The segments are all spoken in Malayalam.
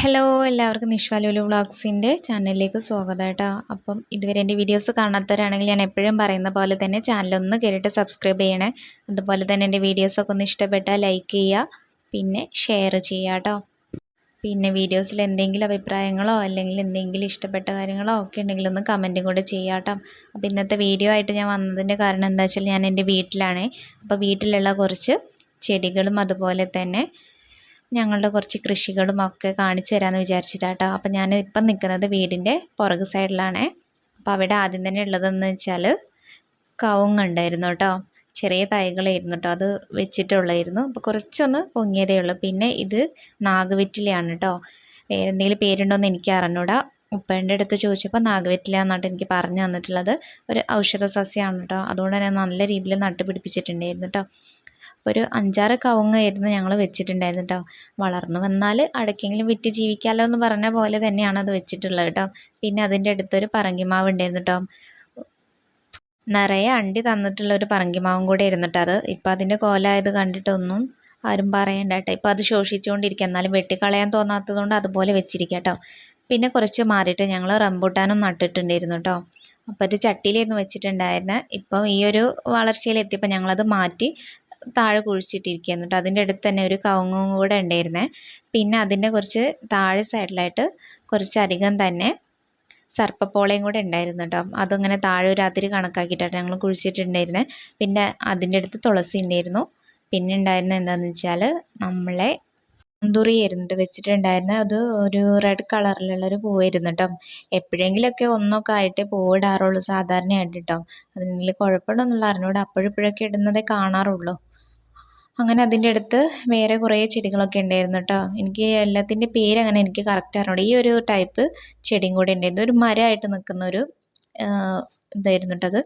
ഹലോ എല്ലാവർക്കും നിഷ്വാലുലു വ്ളോഗ്സിന്റെ ചാനലിലേക്ക് സ്വാഗതം കേട്ടോ. അപ്പം ഇതുവരെ എന്റെ വീഡിയോസ് കാണാത്തവരാണെങ്കിൽ ഞാൻ എപ്പോഴും പറയുന്ന പോലെ തന്നെ ചാനലൊന്ന് കയറിയിട്ട് സബ്സ്ക്രൈബ് ചെയ്യണേ. അതുപോലെ തന്നെ എന്റെ വീഡിയോസൊക്കെ ഒന്ന് ഇഷ്ടപ്പെട്ടാൽ ലൈക്ക് ചെയ്യുക പിന്നെ ഷെയർ ചെയ്യുക കേട്ടോ. പിന്നെ വീഡിയോസിൽ എന്തെങ്കിലും അഭിപ്രായങ്ങളോ അല്ലെങ്കിൽ എന്തെങ്കിലും ഇഷ്ടപ്പെട്ട കാര്യങ്ങളോ ഒക്കെ ഉണ്ടെങ്കിൽ ഒന്ന് കമന്റും കൂടെ ചെയ്യാട്ടോ കേട്ടോ. അപ്പോൾ ഇന്നത്തെ വീഡിയോ ആയിട്ട് ഞാൻ വന്നതിന്റെ കാരണം എന്താ വെച്ചാൽ ഞാൻ എന്റെ വീട്ടിലാണ്. അപ്പോൾ വീട്ടിലുള്ള കുറച്ച് ചെടികളും അതുപോലെ തന്നെ ഞങ്ങളുടെ കുറച്ച് കൃഷികളും ഒക്കെ കാണിച്ചു തരാമെന്ന് വിചാരിച്ചിട്ടാട്ടോ. അപ്പം ഞാൻ ഇപ്പം നിൽക്കുന്നത് വീടിന്റെ പുറക് സൈഡിലാണ്. അപ്പോൾ അവിടെ ആദ്യം തന്നെ ഉള്ളതെന്ന് വെച്ചാൽ കവുങ്ങുണ്ടായിരുന്നു കേട്ടോ. ചെറിയ തൈകളായിരുന്നു കേട്ടോ. അത് വെച്ചിട്ടുള്ളായിരുന്നു. അപ്പോൾ കുറച്ചൊന്ന് പൊങ്ങിയതേ ഉള്ളൂ. പിന്നെ ഇത് നാഗവെറ്റിലയാണ് കേട്ടോ. വേറെന്തെങ്കിലും പേരുണ്ടോയെന്ന് എനിക്ക് അറിഞ്ഞൂടാ. ഉപ്പേന്റെ അടുത്ത് ചോദിച്ചപ്പോൾ നാഗവെറ്റില എന്നിട്ട് എനിക്ക് പറഞ്ഞു തന്നിട്ടുള്ളത്. ഒരു ഔഷധ സസ്യമാണ് കേട്ടോ. അതുകൊണ്ട് തന്നെ നല്ല രീതിയിൽ നട്ടുപിടിപ്പിച്ചിട്ടുണ്ടായിരുന്നു കേട്ടോ. ഒരു അഞ്ചാറ് കവുങ്ങായിരുന്നു ഞങ്ങൾ വെച്ചിട്ടുണ്ടായിരുന്നു കേട്ടോ വളർന്നു വന്നാൽ അടക്കെങ്കിലും വിറ്റ് ജീവിക്കാമല്ലോ എന്ന് പറഞ്ഞ പോലെ തന്നെയാണ് അത് വെച്ചിട്ടുള്ളത് കേട്ടോ പിന്നെ അതിന്റെ അടുത്തൊരു പറങ്കിമാവ് ഉണ്ടായിരുന്നു കേട്ടോ നിറയെ അണ്ടി തന്നിട്ടുള്ള ഒരു പറങ്കിമാവും കൂടെ ഇരുന്നിട്ട് അത്. ഇപ്പം അതിന്റെ കോലായത് കണ്ടിട്ടൊന്നും ആരും പറയണ്ട കേട്ടോ ഇപ്പം അത് ശോഷിച്ചുകൊണ്ടിരിക്കുക എന്നാലും വെട്ടിക്കളയാൻ തോന്നാത്തതുകൊണ്ട് അതുപോലെ വെച്ചിരിക്കുക കേട്ടോ പിന്നെ കുറച്ച് മാറിയിട്ട് ഞങ്ങൾ റംബൂട്ടാനും നട്ടിട്ടുണ്ടായിരുന്നു കേട്ടോ അപ്പോൾ അത് ചട്ടിയിലായിരുന്നു വെച്ചിട്ടുണ്ടായിരുന്നത് ഇപ്പം ഈ ഒരു വളർച്ചയിലെത്തിയപ്പോൾ ഞങ്ങളത് മാറ്റി താഴെ കുഴിച്ചിട്ടിരിക്കുകയാണ്. കേട്ടോ അതിന്റെ അടുത്ത് തന്നെ ഒരു കവുങ്ങും കൂടെ ഉണ്ടായിരുന്നേ. പിന്നെ അതിന്റെ കുറച്ച് താഴെ സൈഡിലായിട്ട് കുറച്ചധികം തന്നെ സർപ്പപ്പോളയും കൂടെ ഉണ്ടായിരുന്നു കേട്ടോ. അതിങ്ങനെ താഴെ ഒരു അതിര് കണക്കാക്കിയിട്ടാണ് ഞങ്ങൾ കുഴിച്ചിട്ടുണ്ടായിരുന്നത് പിന്നെ അതിന്റെ അടുത്ത് തുളസി ഉണ്ടായിരുന്നു. പിന്നെ ഉണ്ടായിരുന്ന എന്താണെന്ന് വെച്ചാൽ നമ്മളെ മുന്തുറി ആയിരുന്നു വെച്ചിട്ടുണ്ടായിരുന്നത് അത് ഒരു റെഡ് കളറിലുള്ള ഒരു പൂവായിരുന്നു കേട്ടോ. എപ്പോഴെങ്കിലുമൊക്കെ ഒന്നൊക്കെ ആയിട്ടേ പൂവിടാറുള്ളൂ സാധാരണയായിട്ട് കേട്ടോ. അതിൽ കുഴപ്പമുണ്ടോയെന്നുള്ള അറിഞ്ഞൂടെ. അപ്പോഴിപ്പോഴൊക്കെ ഇടുന്നതേ കാണാറുള്ളൂ. അങ്ങനെ അതിന്റെ അടുത്ത് വേറെ കുറേ ചെടികളൊക്കെ ഉണ്ടായിരുന്നു കേട്ടോ എനിക്ക് എല്ലാത്തിന്റെ പേര് അങ്ങനെ എനിക്ക് കറക്റ്റ് അറിഞ്ഞൂട. ഈ ഒരു ടൈപ്പ് ചെടിയും കൂടെ ഉണ്ടായിരുന്നു. ഒരു മരമായിട്ട് നിൽക്കുന്ന ഒരു ഇതായിരുന്നു കേട്ടോ അത്.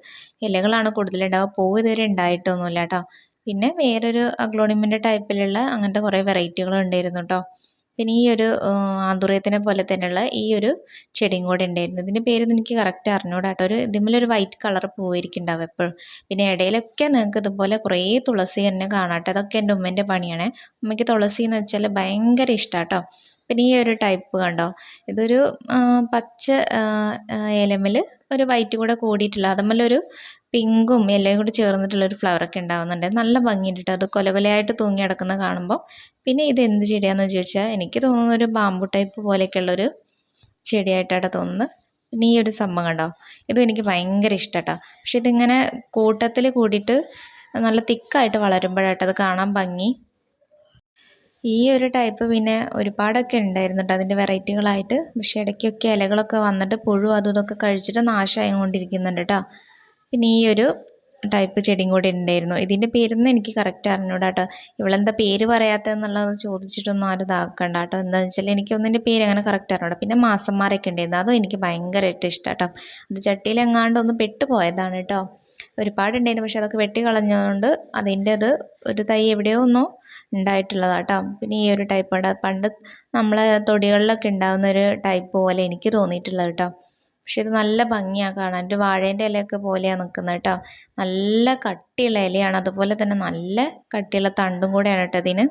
ഇലകളാണ് കൂടുതലുണ്ടാവുക പൂവ് ഇതുവരെ ഉണ്ടായിട്ടൊന്നുമില്ല കേട്ടോ പിന്നെ വേറൊരു അഗ്ലോണിമിന്റെ ടൈപ്പിലുള്ള അങ്ങനത്തെ കുറേ വെറൈറ്റികളും ഉണ്ടായിരുന്നു കേട്ടോ പിന്നെ ഈ ഒരു ആന്തുറിയത്തിനെ പോലെ തന്നെയുള്ള ഈ ഒരു ചെടിയും കൂടെ ഉണ്ടായിരുന്നു. ഇതിന്റെ പേരൊന്നും എനിക്ക് കറക്റ്റ് അറിഞ്ഞൂടാ കേട്ടോ ഒരു വൈറ്റ് കളർ പൂവായിരിക്കുന്നുണ്ടാവും എപ്പോഴും. പിന്നെ ഇടയിലൊക്കെ നിങ്ങൾക്ക് ഇതുപോലെ കുറേ തുളസി തന്നെ കാണാം അതൊക്കെ എന്റെ ഉമ്മേന്റെ പണിയാണ്. ഉമ്മയ്ക്ക് തുളസി എന്ന് വെച്ചാൽ ഭയങ്കര ഇഷ്ടമാണ് കേട്ടോ പിന്നെ ഈ ഒരു ടൈപ്പ് കണ്ടോ? ഇതൊരു പച്ച ഏലമിൽ ഒരു വൈറ്റ് കൂടെ കൂടിയിട്ടുള്ള അതുമല്ലൊരു പിങ്കും യെല്ലോയും കൂടി ചേർന്നിട്ടുള്ള ചേർന്നിട്ടുള്ളൊരു ഫ്ലവറൊക്കെ ഉണ്ടാകുന്നുണ്ട് നല്ല ഭംഗിയുണ്ട് അത് കൊല കൊലയായിട്ട് തൂങ്ങി കിടക്കുന്നത് കാണുമ്പോൾ പിന്നെ ഇത് എന്ത് ചെടിയാണെന്ന് ചോദിച്ചാൽ എനിക്ക് തോന്നുന്ന ഒരു ബാമ്പു ടൈപ്പ് പോലെയൊക്കെയുള്ളൊരു ചെടിയായിട്ടാണ് തോന്നുന്നത്. പിന്നെ ഈ ഒരു സംഭവം കണ്ടോ? ഇതും എനിക്ക് ഭയങ്കര ഇഷ്ടമാട്ടോ പക്ഷെ ഇതിങ്ങനെ കൂട്ടത്തിൽ കൂടിയിട്ട് നല്ല തിക്കായിട്ട് വളരുമ്പോഴാട്ടോ അത് കാണാൻ ഭംഗി. ഈ ഒരു ടൈപ്പ് പിന്നെ ഒരുപാടൊക്കെ ഉണ്ടായിരുന്നു കേട്ടോ അതിന്റെ വെറൈറ്റികളായിട്ട് പക്ഷേ ഇടയ്ക്കൊക്കെ ഇലകളൊക്കെ വന്നിട്ട് പുഴു അതും ഇതൊക്കെ കഴിച്ചിട്ട് നാശമായി കൊണ്ടിരിക്കുന്നുണ്ട് കേട്ടോ പിന്നെ ഈ ഒരു ടൈപ്പ് ചെടിയും കൂടി ഉണ്ടായിരുന്നു. ഇതിന്റെ പേരൊന്നും എനിക്ക് കറക്റ്റ് അറിഞ്ഞൂടാ കേട്ടോ ഇവളെന്താ പേര് പറയാത്തതെന്നുള്ളത് ചോദിച്ചിട്ടൊന്നും ആരും ഇതാക്കണ്ട കേട്ടോ എന്താണെന്ന് വെച്ചാൽ എനിക്ക് ഒന്നിന്റെ പേര് അങ്ങനെ കറക്റ്റ് അറിഞ്ഞൂടാ. പിന്നെ മാസന്മാരൊക്കെ ഉണ്ടായിരുന്നു. അതും എനിക്ക് ഭയങ്കരമായിട്ട് ഇഷ്ടം കേട്ടോ അത് ചട്ടിയിലെങ്ങാണ്ട് ഒന്ന് പെട്ടുപോയതാണ് കേട്ടോ ഒരുപാടുണ്ടായിരുന്നു. പക്ഷെ അതൊക്കെ വെട്ടിക്കളഞ്ഞതുകൊണ്ട് അതിന്റെ അത് ഒരു തൈ എവിടെയോ ഒന്നോ ഉണ്ടായിട്ടുള്ളതാട്ടോ. പിന്നെ ഈ ഒരു ടൈപ്പ് പണ്ട് നമ്മളെ തൊടികളിലൊക്കെ ഉണ്ടാകുന്ന ഒരു ടൈപ്പ് പോലെ എനിക്ക് തോന്നിയിട്ടുള്ളത് കേട്ടോ. പക്ഷെ ഇത് നല്ല ഭംഗിയാണ് കാണാൻ. ഒരു വാഴേന്റെ ഇലയൊക്കെ പോലെയാണ് നിൽക്കുന്നത് കേട്ടോ. നല്ല കട്ടിയുള്ള ഇലയാണ്. അതുപോലെ തന്നെ നല്ല കട്ടിയുള്ള തണ്ടും കൂടെയാണ് കേട്ടോ അതിന്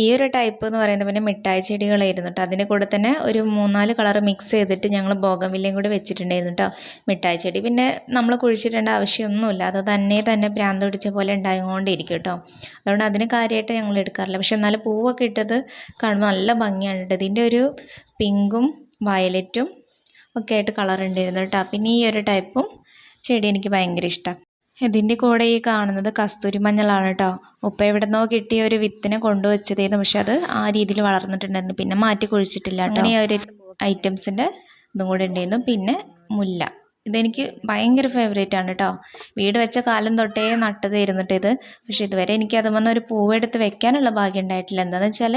ഈ ഒരു ടൈപ്പ് എന്ന് പറയുന്നത് പിന്നെ മിഠായി ചെടികളായിരുന്നു കേട്ടോ അതിന്റെ കൂടെ തന്നെ ഒരു മൂന്നാൽ കളർ മിക്സ് ചെയ്തിട്ട് ഞങ്ങൾ ബോഗംവില്ലയും കൂടി വെച്ചിട്ടുണ്ടായിരുന്നു കേട്ടോ മിഠായി ചെടി. പിന്നെ നമ്മൾ കുഴിച്ചിടേണ്ട ആവശ്യമൊന്നുമില്ല. അത് തന്നെ തന്നെ പ്രാന്ത് പിടിച്ച പോലെ ഉണ്ടായിക്കൊണ്ടിരിക്കും കേട്ടോ അതുകൊണ്ട് അതിന് കാര്യമായിട്ട് ഞങ്ങൾ എടുക്കാറില്ല. പക്ഷെ എന്നാലും പൂവൊക്കെ ഇട്ടത് കാണുമ്പോൾ നല്ല ഭംഗിയാണ് കേട്ടോ ഇതിന്റെ ഒരു പിങ്കും വയലറ്റും ഒക്കെ ആയിട്ട് കളർ ഉണ്ടായിരുന്നു കേട്ടോ പിന്നെ ഈ ഒരു ടൈപ്പും ചെടി എനിക്ക് ഭയങ്കര ഇഷ്ടമാണ് ഇതിന്റെ കൂടെ ഈ കാണുന്നത് കസ്തൂരി മഞ്ഞളാണ് കേട്ടോ ഉപ്പ എവിടുന്നോ കിട്ടിയ ഒരു വിത്തിനെ കൊണ്ടുവച്ചതായിരുന്നു പക്ഷെ അത് ആ രീതിയിൽ വളർന്നിട്ടുണ്ടായിരുന്നു. പിന്നെ മാറ്റി കുഴിച്ചിട്ടില്ല ഈ ഒരു ഐറ്റംസിന്റെ ഇതും കൂടെ ഉണ്ടായിരുന്നു. പിന്നെ മുല്ല. ഇതെനിക്ക് ഭയങ്കര ഫേവറേറ്റ് ആണ് കേട്ടോ വീട് വെച്ച കാലം തൊട്ടേ നട്ടത് ഇത്. പക്ഷെ ഇതുവരെ എനിക്ക് അതുമെന്ന് ഒരു പൂവെടുത്ത് വെക്കാനുള്ള ഭാഗ്യം ഉണ്ടായിട്ടില്ല. എന്താണെന്ന് വെച്ചാൽ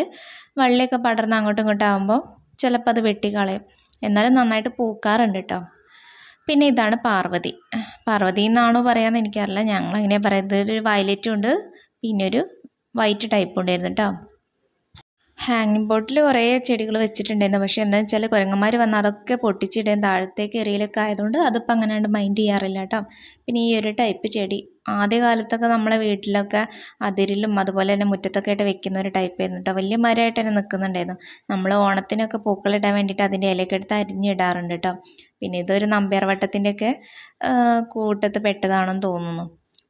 വള്ളിയൊക്കെ പടർന്ന് അങ്ങോട്ടും ഇങ്ങോട്ടും ആകുമ്പോൾ ചിലപ്പോൾ അത് വെട്ടിക്കളയും എന്നാലും നന്നായിട്ട് പൂക്കാറുണ്ട് കേട്ടോ പിന്നെ ഇതാണ് പാർവതി. പാർവതി എന്നാണോ പറയാമെന്ന് എനിക്കറിയില്ല. അങ്ങനെയാണ് പറയുന്നത് ഒരു വയലറ്റും ഉണ്ട്. പിന്നെ ഒരു വൈറ്റ് ടൈപ്പ് ഉണ്ടായിരുന്നു കേട്ടോ ഹാങ്ങിങ് ബോട്ടിൽ കുറേ ചെടികൾ വെച്ചിട്ടുണ്ടായിരുന്നു. പക്ഷേ എന്താണെന്ന് വെച്ചാൽ കുരങ്ങന്മാർ വന്ന് അതൊക്കെ പൊട്ടിച്ചിടും താഴത്തേക്ക് എറിയലൊക്കെ ആയതുകൊണ്ട് അതിപ്പോൾ അങ്ങനെ മൈൻഡ് ചെയ്യാറില്ല കേട്ടോ. പിന്നെ ഈ ഒരു ടൈപ്പ് ചെടി ആദ്യകാലത്തൊക്കെ നമ്മളെ വീട്ടിലൊക്കെ അതിരിലും അതുപോലെ തന്നെ മുറ്റത്തൊക്കെ ആയിട്ട് വെക്കുന്ന ഒരു ടൈപ്പ് ആയിരുന്നു കേട്ടോ. വലിയ മരമായിട്ട് തന്നെ നിൽക്കുന്നുണ്ടായിരുന്നു നമ്മൾ ഓണത്തിനൊക്കെ പൂക്കളിടാൻ വേണ്ടിയിട്ട് അതിന്റെ ഇലയൊക്കെ എടുത്ത് അരിഞ്ഞിടാറുണ്ട് കേട്ടോ. പിന്നെ ഇതൊരു നമ്പ്യാർ വട്ടത്തിന്റെയൊക്കെ കൂട്ടത്ത് പെട്ടതാണെന്ന് തോന്നുന്നു.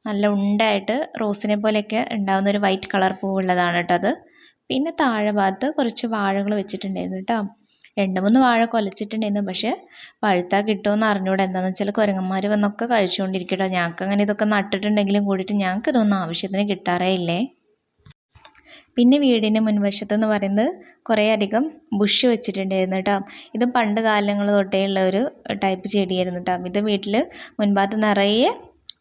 നല്ല ഉണ്ടായിട്ട് റോസിനെ പോലെയൊക്കെ ഉണ്ടാകുന്ന ഒരു വൈറ്റ് കളർ പൂവുള്ളതാണ് കേട്ടോ അത്. പിന്നെ താഴെ ഭാഗത്ത് കുറച്ച് വാഴകൾ വെച്ചിട്ടുണ്ടായിരുന്നു കേട്ടോ രണ്ട് മൂന്ന് വാഴ കൊലച്ചിട്ടുണ്ടായിരുന്നു. പക്ഷേ പഴുത്താൽ കിട്ടുമെന്ന് അറിഞ്ഞൂടെ. എന്താണെന്ന് വെച്ചാൽ കുരങ്ങന്മാർ വന്നൊക്കെ കഴിച്ചുകൊണ്ടിരിക്കും കേട്ടോ ഞങ്ങൾക്ക് അങ്ങനെ ഇതൊക്കെ നട്ടിട്ടുണ്ടെങ്കിലും കൂടിയിട്ട് ഞങ്ങൾക്ക് ഇതൊന്നും ആവശ്യത്തിന് കിട്ടാറേ ഇല്ലേ? പിന്നെ വീടിന്റെ മുൻവശത്തെന്ന് പറയുന്നത് കുറേ അധികം ബുഷ് വെച്ചിട്ടുണ്ടായിരുന്നു കേട്ടോ ഇത് പണ്ട് കാലങ്ങൾ തൊട്ടേ ഉള്ള ഒരു ടൈപ്പ് ചെടിയായിരുന്നു കേട്ടോ ഇത് വീട്ടിൽ മുൻഭാഗത്ത് നിറയെ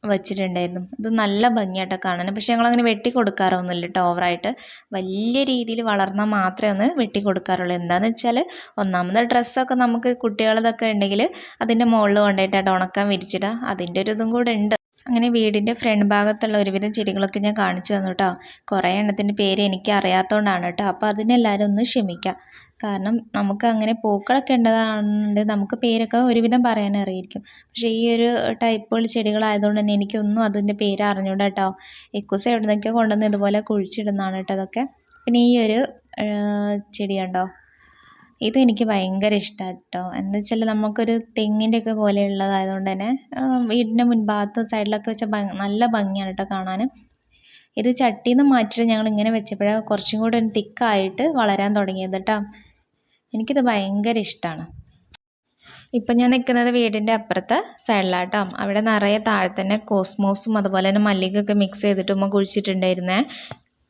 വെച്ചിട്ടുണ്ടായിരുന്നു. ഇത് നല്ല ഭംഗിയായിട്ടാണ് കാണാൻ. പക്ഷേ ഞങ്ങളങ്ങനെ വെട്ടി കൊടുക്കാറൊന്നുമില്ല കേട്ടോ ഓവറായിട്ട്. വലിയ രീതിയിൽ വളർന്നാൽ മാത്രമേ ഒന്ന് വെട്ടി കൊടുക്കാറുള്ളൂ. എന്താണെന്ന് വെച്ചാൽ ഒന്നാമത് ഡ്രസ്സൊക്കെ നമുക്ക് കുട്ടികളതൊക്കെ ഉണ്ടെങ്കിൽ അതിന്റെ മുകളിൽ കൊണ്ടുപോയിട്ടാണ് ഉണക്കാൻ വിരിച്ചിടുക. അതിന്റെ ഒരു ഇതും കൂടെ ഉണ്ട്. അങ്ങനെ വീടിന്റെ ഫ്രണ്ട് ഭാഗത്തുള്ള ഒരുവിധം ചെടികളൊക്കെ ഞാൻ കാണിച്ചു തന്നു കേട്ടോ കുറേ എണ്ണത്തിന്റെ പേര് എനിക്ക് അറിയാത്തതുകൊണ്ടാണ് കേട്ടോ അപ്പോൾ അതിനെല്ലാവരും ഒന്ന് ക്ഷമിക്കുക. കാരണം നമുക്ക് അങ്ങനെ പൂക്കളൊക്കെ ഉണ്ടതാണെങ്കിൽ നമുക്ക് പേരൊക്കെ ഒരുവിധം പറയാൻ അറിയായിരിക്കും. പക്ഷേ ഈ ഒരു ടൈപ്പുകൾ ചെടികളായതുകൊണ്ട് തന്നെ എനിക്കൊന്നും അതിന്റെ പേര് അറിഞ്ഞൂടാ കേട്ടോ എക്കൂസ് എവിടെ നിന്നൊക്കെയോ കൊണ്ടുവന്ന് ഇതുപോലെ കുഴിച്ചിടുന്നതാണ് കേട്ടോ അതൊക്കെ പിന്നെ ഈ ഒരു ചെടി കണ്ടോ? ഇതെനിക്ക് ഭയങ്കര ഇഷ്ടമാണ് കേട്ടോ എന്ന് വെച്ചാൽ നമുക്കൊരു തെങ്ങിന്റെയൊക്കെ പോലെയുള്ളതായതുകൊണ്ട് തന്നെ വീടിന്റെ മുൻഭാഗത്ത് സൈഡിലൊക്കെ വെച്ച നല്ല ഭംഗിയാണ് കേട്ടോ കാണാൻ. ഇത് ചട്ടിയിൽ നിന്ന് മാറ്റിയിട്ട് ഞങ്ങൾ ഇങ്ങനെ വെച്ചപ്പോഴാണ് കുറച്ചും കൂടെ ഒരു തിക്കായിട്ട് വളരാൻ തുടങ്ങിയത് കേട്ടോ എനിക്കിത് ഭയങ്കര ഇഷ്ടമാണ് ഇപ്പം ഞാൻ നിൽക്കുന്നത് വീടിന്റെ അപ്പുറത്തെ സൈഡിലാട്ടോ. അവിടെ നിറയെ താഴെ തന്നെ കോസ്മോസും അതുപോലെ തന്നെ മല്ലികയൊക്കെ മിക്സ് ചെയ്തിട്ട് ഉമ്മ കുഴിച്ചിട്ടുണ്ടായിരുന്നേ.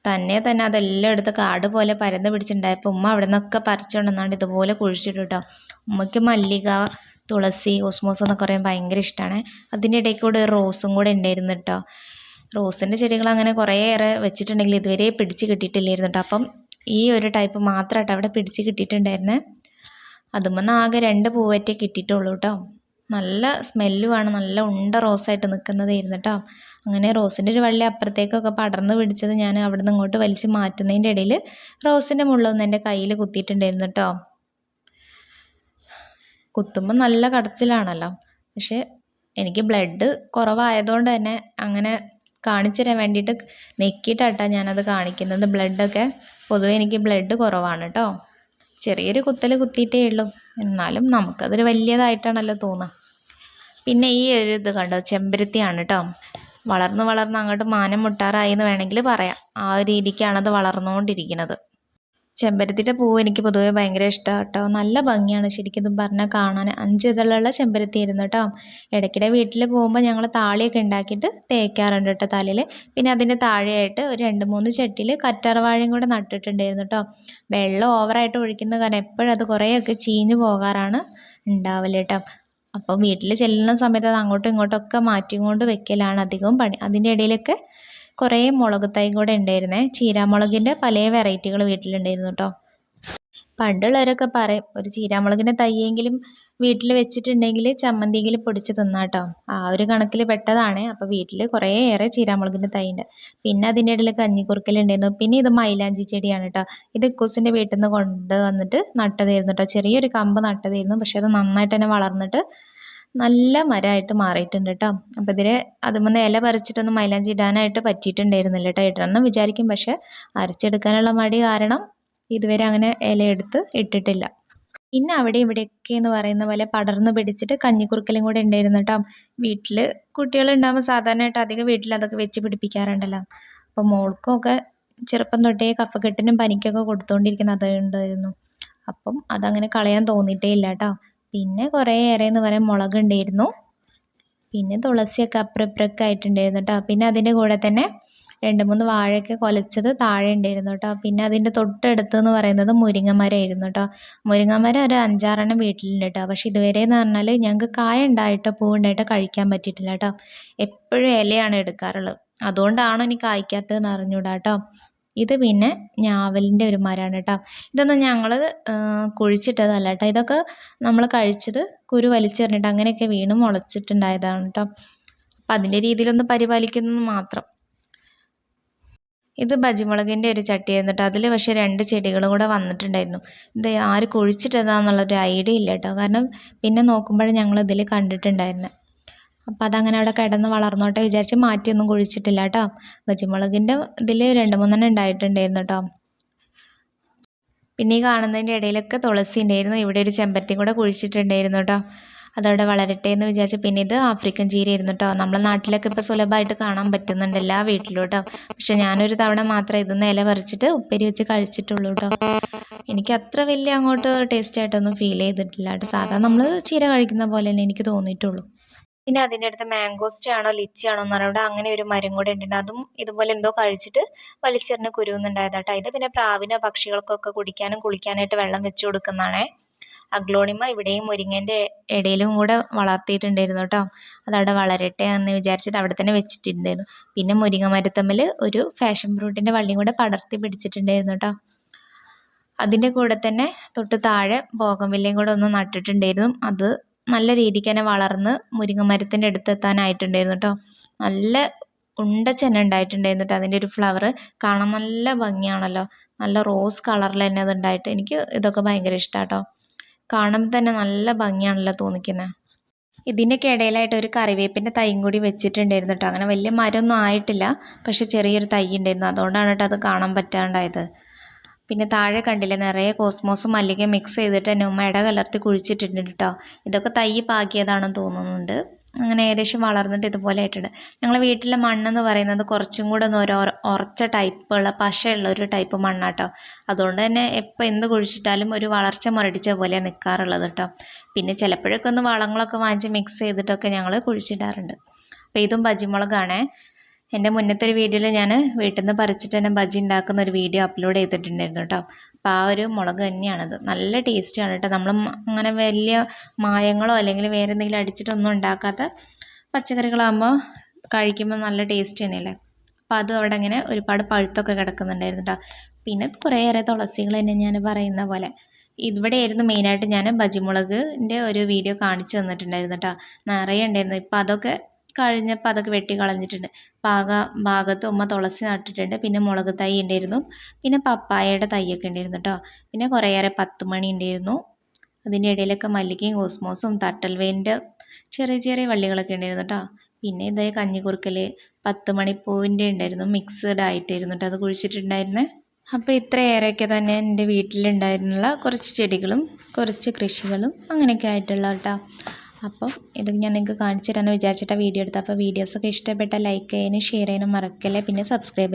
തന്നെ തന്നെ അതെല്ലാം എടുത്ത് കാട് പോലെ പരന്ന് പിടിച്ചിട്ടുണ്ടായപ്പോൾ ഉമ്മ അവിടെ നിന്നൊക്കെ പറിച്ചുകൊണ്ടെന്നാണ്ട് ഇതുപോലെ കുഴിച്ചിട്ടു കേട്ടോ ഉമ്മയ്ക്ക് മല്ലിക തുളസി ഓസ്മോസ് എന്നൊക്കെ പറയാൻ ഭയങ്കര ഇഷ്ടമാണ് അതിന്റെ ഇടയിൽ കൂടെ ഒരു റോസും കൂടെ ഉണ്ടായിരുന്നു കേട്ടോ റോസിന്റെ ചെടികൾ അങ്ങനെ കുറേയേറെ വെച്ചിട്ടുണ്ടെങ്കിൽ ഇതുവരെ പിടിച്ച് കിട്ടിയിട്ടില്ലായിരുന്നു കേട്ടോ അപ്പം ഈ ഒരു ടൈപ്പ് മാത്രമായിട്ട് അവിടെ പിടിച്ച് കിട്ടിയിട്ടുണ്ടായിരുന്നേ. അതുമെന്ന് ആകെ രണ്ട് പൂവറ്റേ കിട്ടിയിട്ടുള്ളൂ കേട്ടോ നല്ല സ്മെല്ലുമാണ് നല്ല ഉണ്ട റോസായിട്ട് നിൽക്കുന്നതായിരുന്നു കേട്ടോ അങ്ങനെ റോസിന്റെ ഒരു വള്ളി അപ്പുറത്തേക്കൊക്കെ പടർന്ന് പിടിച്ചത് ഞാൻ അവിടെ നിന്ന് ഇങ്ങോട്ട് വലിച്ച് മാറ്റുന്നതിന്റെ ഇടയിൽ റോസിന്റെ മുള്ളൊന്ന് എന്റെ കയ്യിൽ കുത്തിയിട്ടുണ്ടായിരുന്നു കേട്ടോ കുത്തുമ്പോൾ നല്ല കടച്ചിലാണല്ലോ. പക്ഷേ എനിക്ക് ബ്ലഡ് കുറവായതുകൊണ്ട് തന്നെ അങ്ങനെ കാണിച്ചു തരാൻ വേണ്ടിയിട്ട് നെക്കിയിട്ടാട്ടോ ഞാനത് കാണിക്കുന്നത്. ബ്ലഡൊക്കെ പൊതുവേ എനിക്ക് ബ്ലഡ് കുറവാണ് കേട്ടോ ചെറിയൊരു കുത്തൽ കുത്തിയിട്ടേ ഉള്ളൂ. എന്നാലും നമുക്കതൊരു വലിയതായിട്ടാണല്ലോ തോന്നുക പിന്നെ ഈ ഒരു ഇത് കണ്ടോ? ചെമ്പരത്തിയാണ് കേട്ടോ വളർന്ന് വളർന്ന് അങ്ങോട്ട് മാനം മുട്ടാറായി എന്ന് വേണമെങ്കിൽ പറയാം. ആ ഒരു രീതിക്കാണത് വളർന്നുകൊണ്ടിരിക്കുന്നത്. ചെമ്പരത്തിയുടെ പൂവ് എനിക്ക് പൊതുവേ ഭയങ്കര ഇഷ്ടമാണ് കേട്ടോ. നല്ല ഭംഗിയാണ് ശരിക്കും ഇതും പറഞ്ഞാൽ കാണാൻ. അഞ്ച് ഇതളുള്ള ചെമ്പരത്തി ആയിരുന്നു കേട്ടോ. ഇടയ്ക്കിടെ വീട്ടിൽ പോകുമ്പോൾ ഞങ്ങൾ താളിയൊക്കെ ഉണ്ടാക്കിയിട്ട് തേക്കാറുണ്ട് കേട്ടോ തലയിൽ പിന്നെ അതിന്റെ താഴെയായിട്ട് ഒരു രണ്ട് മൂന്ന് ചട്ടിയിൽ കറ്റാർവാഴയും കൂടെ നട്ടിട്ടുണ്ടായിരുന്നു കേട്ടോ. വെള്ളം ഓവറായിട്ട് ഒഴിക്കുന്ന കാരണം എപ്പോഴും അത് കുറേയൊക്കെ ചീഞ്ഞു പോകാറാണ് ഉണ്ടാവൽ കേട്ടോ. അപ്പോൾ വീട്ടിൽ ചെല്ലുന്ന സമയത്ത് അത് അങ്ങോട്ടും ഇങ്ങോട്ടും ഒക്കെ മാറ്റിക്കൊണ്ട് വെക്കലാണ് അധികവും പണി. അതിന്റെ ഇടയിലൊക്കെ കുറേ മുളക് തൈ കൂടെ ഉണ്ടായിരുന്നേ. ചീരാമുളകിന്റെ പല വെറൈറ്റികൾ വീട്ടിലുണ്ടായിരുന്നു കേട്ടോ. പണ്ടുള്ളവരൊക്കെ പറയും ഒരു ചീരാമുളകിന്റെ തൈയെങ്കിലും വീട്ടിൽ വെച്ചിട്ടുണ്ടെങ്കിൽ ചമ്മന്തിയെങ്കിലും പൊടിച്ച് തിന്നാം കേട്ടോ. ആ ഒരു കണക്കിൽ പെട്ടതാണ്. അപ്പോൾ വീട്ടിൽ കുറേ ഏറെ ചീരാമുളകിന്റെ തൈ ഉണ്ട്. പിന്നെ അതിന്റെ ഇടയിൽ കഞ്ഞിക്കുറുക്കലുണ്ടായിരുന്നു പിന്നെ ഇത് മൈലാഞ്ചി ചെടിയാണ് കേട്ടോ. ഇത് ഇക്കൂസിന്റെ വീട്ടിൽ നിന്ന് കൊണ്ട് വന്നിട്ട് നട്ടതായിരുന്നു കേട്ടോ. ചെറിയൊരു കമ്പ് നട്ടതായിരുന്നു പക്ഷേ അത് നന്നായിട്ട് തന്നെ വളർന്നിട്ട് നല്ല മരമായിട്ട് മാറിയിട്ടുണ്ട് കേട്ടോ അപ്പോൾ ഇതിൽ അതുമെന്ന് ഇല പറിച്ചിട്ടൊന്നും മൈലാഞ്ചി ഇടാനായിട്ട് പറ്റിയിട്ടുണ്ടായിരുന്നില്ല കേട്ടോ ഇടണമെന്ന് വിചാരിക്കും പക്ഷേ അരച്ചെടുക്കാനുള്ള മടി കാരണം ഇതുവരെ അങ്ങനെ ഇല എടുത്ത് ഇട്ടിട്ടില്ല. പിന്നെ അവിടെ ഇവിടെയൊക്കെ എന്ന് പറയുന്ന പോലെ പടർന്ന് പിടിച്ചിട്ട് കഞ്ഞിക്കുറുക്കലും കൂടെ ഉണ്ടായിരുന്നു കേട്ടോ വീട്ടിൽ കുട്ടികളുണ്ടാകുമ്പോൾ സാധാരണയായിട്ട് അധികം വീട്ടിൽ അതൊക്കെ വെച്ച് പിടിപ്പിക്കാറുണ്ടല്ലോ. അപ്പോൾ ഒക്കെ ചെറുപ്പം തൊട്ടേ കഫക്കെട്ടിനും പനിക്കൊക്കെ കൊടുത്തുകൊണ്ടിരിക്കുന്ന അതുണ്ടായിരുന്നു. അപ്പം അതങ്ങനെ കളയാൻ തോന്നിയിട്ടേ ഇല്ല കേട്ടോ പിന്നെ കുറേ ഏറെ എന്ന് പറയാൻ മുളകുണ്ടായിരുന്നു. പിന്നെ തുളസിയൊക്കെ അപ്പുറം ഇപ്പുറമൊക്കെ ആയിട്ടുണ്ടായിരുന്നു കേട്ടോ പിന്നെ അതിന്റെ കൂടെ തന്നെ രണ്ട് മൂന്ന് വാഴയൊക്കെ കുലച്ചത് താഴെ ഉണ്ടായിരുന്നു കേട്ടോ പിന്നെ അതിന്റെ തൊട്ടടുത്ത് എന്ന് പറയുന്നത് മുരിങ്ങമരമായിരുന്നു കേട്ടോ മുരിങ്ങമരം ഒരു അഞ്ചാറെണ്ണം വീട്ടിലുണ്ട് കേട്ടോ പക്ഷെ ഇതുവരെ എന്ന് പറഞ്ഞാൽ ഞങ്ങൾക്ക് കായ ഉണ്ടായിട്ടോ പൂവുണ്ടായിട്ടോ കഴിക്കാൻ പറ്റിയിട്ടില്ല കേട്ടോ എപ്പോഴും ഇലയാണ് എടുക്കാറുള്ളത്. അതുകൊണ്ടാണോ ഇനി കായ്ക്കാത്തതെന്ന് അറിഞ്ഞൂടാ കേട്ടോ ഇത് പിന്നെ ഞാവലിന്റെ ഒരു മരമാണ് കേട്ടോ. ഇതൊന്നും ഞങ്ങൾ കുഴിച്ചിട്ടതല്ല കേട്ടോ. ഇതൊക്കെ നമ്മൾ കഴിച്ചത് കുരു വലിച്ചെറിഞ്ഞിട്ട് അങ്ങനെയൊക്കെ വീണ് മുളച്ചിട്ടുണ്ടായതാണ് കേട്ടോ. അപ്പം അതിന്റെ രീതിയിലൊന്ന് പരിപാലിക്കുന്നു മാത്രം. ഇത് ബജിമുളകിന്റെ ഒരു ചട്ടിയായിരുന്നു കേട്ടോ. അതിൽ പക്ഷേ രണ്ട് ചെടികളും കൂടെ വന്നിട്ടുണ്ടായിരുന്നു. ഇത് ആര് കുഴിച്ചിട്ടതാന്നുള്ളൊരു ഐഡിയ ഇല്ല കേട്ടോ. കാരണം പിന്നെ നോക്കുമ്പോഴേ ഞങ്ങൾ ഇതിൽ കണ്ടിട്ടുണ്ടായിരുന്നത് അപ്പോൾ അതങ്ങനെ അവിടെ കിടന്ന് വളർന്നോട്ടെ വിചാരിച്ച് മാറ്റിയൊന്നും കുഴിച്ചിട്ടില്ല കേട്ടോ പച്ചമുളകിന്റെ ഇതിൽ രണ്ട് മൂന്നെണ്ണം ഉണ്ടായിട്ടുണ്ടായിരുന്നു കേട്ടോ പിന്നെ ഈ കാണുന്നതിന്റെ ഇടയിലൊക്കെ തുളസി ഉണ്ടായിരുന്നു. ഇവിടെ ഒരു ചെമ്പരത്തി കൂടെ കുഴിച്ചിട്ടുണ്ടായിരുന്നു കേട്ടോ അതവിടെ വളരട്ടെ എന്ന് വിചാരിച്ച് പിന്നെ ഇത് ആഫ്രിക്കൻ ചീരയായിരുന്നു കേട്ടോ നമ്മളെ നാട്ടിലൊക്കെ ഇപ്പോൾ സുലഭമായിട്ട് കാണാൻ പറ്റുന്നുണ്ട് എല്ലാ വീട്ടിലും പക്ഷെ ഞാനൊരു തവണ മാത്രം ഇതൊന്ന് ഇല പറിച്ചിട്ട് ഉപ്പേരി വെച്ച് കഴിച്ചിട്ടുള്ളൂ കേട്ടോ എനിക്ക് അത്ര വലിയ അങ്ങോട്ട് ടേസ്റ്റ് ആയിട്ടൊന്നും ഫീൽ ചെയ്തിട്ടില്ല കേട്ടോ സാധാരണ നമ്മൾ ചീര കഴിക്കുന്ന പോലെ തന്നെ എനിക്ക് തോന്നിയിട്ടുള്ളൂ. പിന്നെ അതിന്റെ അടുത്ത് മാംഗോസ്റ്റ് ആണോ ലിച്ചി ആണോ എന്ന് പറഞ്ഞാൽ അങ്ങനെ ഒരു മരം കൂടെ ഉണ്ട്. അതും ഇതുപോലെ എന്തോ കഴിച്ചിട്ട് വലിച്ചെറിഞ്ഞ് കുരുവുന്നുണ്ടായതാട്ടോ. ഇത് പിന്നെ പ്രാവിന് പക്ഷികൾക്കൊക്കെ കുടിക്കാനും കുളിക്കാനായിട്ട് വെള്ളം വെച്ച് കൊടുക്കുന്നതാണേ. അഗ്ലോണിമ ഇവിടെയും മുരിങ്ങേന്റെ ഇടയിലും കൂടെ വളർത്തിയിട്ടുണ്ടായിരുന്നു കേട്ടോ. അതവിടെ വളരട്ടെ എന്ന് വിചാരിച്ചിട്ട് അവിടെ തന്നെ വെച്ചിട്ടുണ്ടായിരുന്നു. പിന്നെ മുരിങ്ങ മരത്തമ്മിൽ ഒരു ഫാഷൻ ഫ്രൂട്ടിന്റെ വള്ളിയും കൂടെ പടർത്തി പിടിച്ചിട്ടുണ്ടായിരുന്നു കേട്ടോ. അതിന്റെ കൂടെ തന്നെ തൊട്ട് താഴെ ബോഗൻവില്ലയും കൂടെ ഒന്ന് നട്ടിട്ടുണ്ടായിരുന്നു. അത് നല്ല രീതിക്ക് തന്നെ വളർന്ന് മുരിങ്ങ മരത്തിന്റെ അടുത്തെത്താനായിട്ടുണ്ടായിരുന്നു കേട്ടോ നല്ല ഉണ്ട ചെന ഉണ്ടായിട്ടുണ്ടായിരുന്നു കേട്ടോ അതിന്റെ ഒരു ഫ്ലവർ കാണാൻ നല്ല ഭംഗിയാണല്ലോ. നല്ല റോസ് കളറിൽ തന്നെ അത് ഉണ്ടായിട്ട് എനിക്ക് ഇതൊക്കെ ഭയങ്കര ഇഷ്ടമാണ് കേട്ടോ കാണുമ്പോൾ തന്നെ നല്ല ഭംഗിയാണല്ലോ തോന്നിക്കുന്നത് ഇതിന്റെയൊക്കെ ഇടയിലായിട്ട് ഒരു കറിവേപ്പിന്റെ തൈയും കൂടി വെച്ചിട്ടുണ്ടായിരുന്നു കേട്ടോ അങ്ങനെ വലിയ മരമൊന്നും ആയിട്ടില്ല. പക്ഷേ ചെറിയൊരു തൈ ഉണ്ടായിരുന്നു. അതുകൊണ്ടാണ് കേട്ടോ അത് കാണാൻ പറ്റാണ്ടായത്. പിന്നെ താഴെ കണ്ടില്ല നിറയെ കോസ്മോസും മല്ലികയും മിക്സ് ചെയ്തിട്ട് തന്നെ ഉമ്മ ഇട കലർത്തി കുഴിച്ചിട്ടുണ്ട് കേട്ടോ ഇതൊക്കെ തൈ പാകിയതാണെന്ന് തോന്നുന്നുണ്ട്. അങ്ങനെ ഏകദേശം വളർന്നിട്ട് ഇതുപോലെ ആയിട്ടുണ്ട്. ഞങ്ങളെ വീട്ടിലെ മണ്ണെന്ന് പറയുന്നത് കുറച്ചും കൂടെ ഒന്ന് ഒരു ഉറച്ച ടൈപ്പുള്ള പശയുള്ള ഒരു ടൈപ്പ് മണ്ണാട്ടോ. അതുകൊണ്ട് തന്നെ എപ്പോൾ എന്ത് കുഴിച്ചിട്ടാലും ഒരു വളർച്ച മുരടിച്ച പോലെ നിൽക്കാറുള്ളത് കേട്ടോ പിന്നെ ചിലപ്പോഴൊക്കെ ഒന്ന് വളങ്ങളൊക്കെ വാങ്ങിച്ച് മിക്സ് ചെയ്തിട്ടൊക്കെ ഞങ്ങൾ കുഴിച്ചിടാറുണ്ട്. അപ്പോൾ ഇതും ബജിമുളകാണേ എന്റെ മുന്നത്തെ ഒരു വീഡിയോയിൽ ഞാൻ വീട്ടിൽ നിന്ന് പറിച്ചിട്ട് തന്നെ ബജി ഉണ്ടാക്കുന്ന ഒരു വീഡിയോ അപ്ലോഡ് ചെയ്തിട്ടുണ്ടായിരുന്നു കേട്ടോ അപ്പോൾ ആ ഒരു മുളക് തന്നെയാണത്. നല്ല ടേസ്റ്റാണ് കേട്ടോ നമ്മൾ അങ്ങനെ വലിയ മായങ്ങളോ അല്ലെങ്കിൽ വേറെ എന്തെങ്കിലും അടിച്ചിട്ടൊന്നും ഉണ്ടാക്കാത്ത പച്ചക്കറികളാകുമ്പോൾ കഴിക്കുമ്പോൾ നല്ല ടേസ്റ്റ് തന്നെയല്ലേ? അപ്പോൾ അതും അവിടെ അങ്ങനെ ഒരുപാട് പഴുത്തൊക്കെ കിടക്കുന്നുണ്ടായിരുന്നു കേട്ടോ പിന്നെ കുറേയേറെ തുളസികൾ തന്നെ ഞാൻ പറയുന്ന പോലെ. ഇവിടെയായിരുന്നു മെയിനായിട്ട് ഞാൻ ബജിമുളകിന്റെ ഒരു വീഡിയോ കാണിച്ചു തന്നിട്ടുണ്ടായിരുന്നു കേട്ടോ നിറയെ ഉണ്ടായിരുന്നു. ഇപ്പോൾ അതൊക്കെ കഴിഞ്ഞപ്പോൾ അതൊക്കെ വെട്ടി കളഞ്ഞിട്ടുണ്ട്. പാക ഭാഗത്ത് ഉമ്മ തുളസി നട്ടിട്ടുണ്ട്. പിന്നെ മുളക് തൈ ഉണ്ടായിരുന്നു പിന്നെ പപ്പായയുടെ തൈയൊക്കെ ഉണ്ടായിരുന്നു കേട്ടോ പിന്നെ കുറേയേറെ പത്ത് മണി ഉണ്ടായിരുന്നു അതിന്റെ ഇടയിലൊക്കെ മല്ലികയും കോസ്മോസും തട്ടൽവേന്റെ ചെറിയ ചെറിയ വള്ളികളൊക്കെ ഉണ്ടായിരുന്നു കേട്ടോ പിന്നെ ഇതേ കഞ്ഞിക്കുറുക്കൽ പത്ത് മണിപ്പൂവിന്റെ ഉണ്ടായിരുന്നു മിക്സ്ഡ് ആയിട്ടായിരുന്നു കേട്ടോ അത് കുഴിച്ചിട്ടുണ്ടായിരുന്നേ. അപ്പോൾ ഇത്രയേറെയൊക്കെ തന്നെ എന്റെ വീട്ടിലുണ്ടായിരുന്നുള്ള കുറച്ച് ചെടികളും കുറച്ച് കൃഷികളും അങ്ങനെയൊക്കെ ആയിട്ടുള്ള കേട്ടോ അപ്പോൾ ഇത് ഞാൻ നിങ്ങൾക്ക് കാണിച്ചു തരാമെന്ന് വിചാരിച്ചിട്ടാണ് വീഡിയോ എടുത്തത്. അപ്പോൾ വീഡിയോസൊക്കെ ഇഷ്ടപ്പെട്ടാൽ ലൈക്ക് ചെയ്യാനും ഷെയർ ചെയ്യാനും മറക്കല്ലേ. പിന്നെ സബ്സ്ക്രൈബ്